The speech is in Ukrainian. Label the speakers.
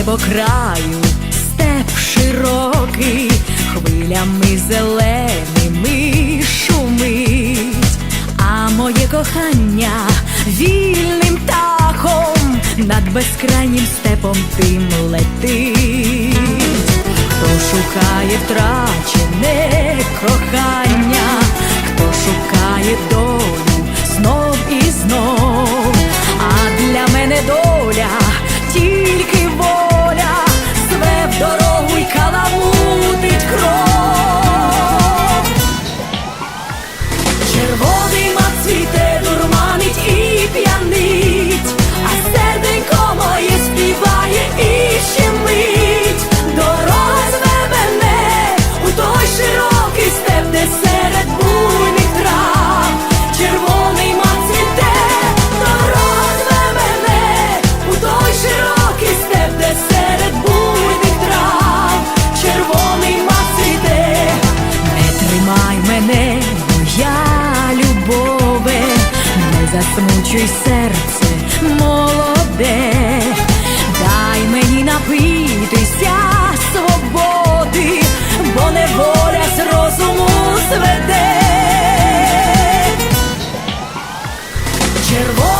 Speaker 1: небокраю, степ широкий, хвилями зеленими шумить, а моє кохання вільним птахом над безкрайнім степом тим летить. Хто шукає втрачене кохання, мене, моя любове, не засмучуй серце молоде, дай мені напитися свободи, бо неволя з розуму зведе. Червоний